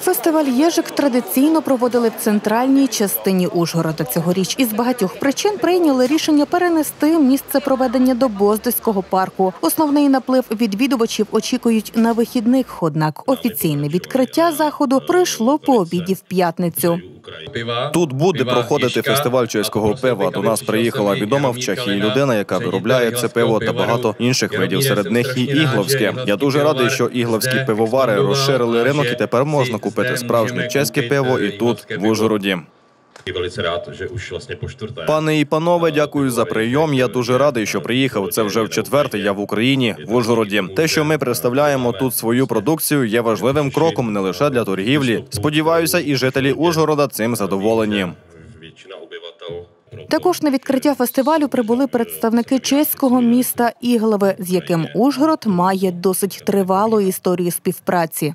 Фестиваль Єжик традиційно проводили в центральній частині Ужгорода. Цьогоріч із багатьох причин прийняли рішення перенести місце проведення до Боздоського парку. Основний наплив відвідувачів очікують на вихідних. Однак офіційне відкриття заходу пройшло по обіді в п'ятницю. Тут буде проходити фестиваль чеського пива. До нас приїхала відома в Чехії людина, яка виробляє це пиво та багато інших видів. Серед них і ігловське. Я дуже радий, що ігловські пивовари розширили ринок, і тепер можна купити справжнє чеське пиво і тут, в Ужгороді. І velice rád, že už vlastně po čtvrté. Пане і панове, дякую за прийом. Я дуже радий, що приїхав. Це вже в четверте. Я в Україні, в Ужгороді. Те, що ми представляємо тут свою продукцію, є важливим кроком не лише для торгівлі. Сподіваюся, і жителі Ужгорода цим задоволені. Також на відкриття фестивалю прибули представники чеського міста Іглове, з яким Ужгород має досить тривалу історію співпраці.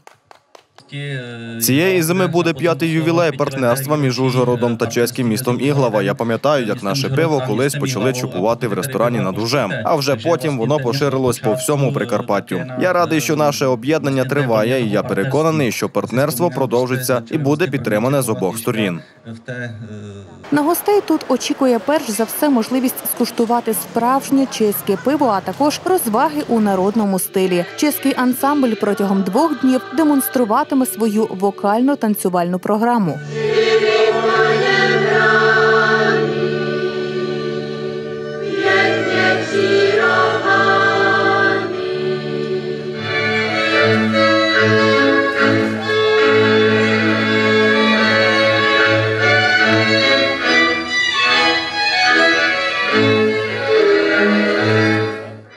Цієї зими буде п'ятий ювілей партнерства між Ужгородом та чеським містом Іглава. Я пам'ятаю, як наше пиво колись почали чупувати в ресторані над Ужем, а вже потім воно поширилось по всьому Прикарпаттю. Я радий, що наше об'єднання триває, і я переконаний, що партнерство продовжиться і буде підтримане з обох сторін. На гостей тут очікує перш за все можливість скуштувати справжнє чеське пиво, а також розваги у народному стилі. Чеський ансамбль протягом двох днів демонструватиме свою вокально-танцювальну програму.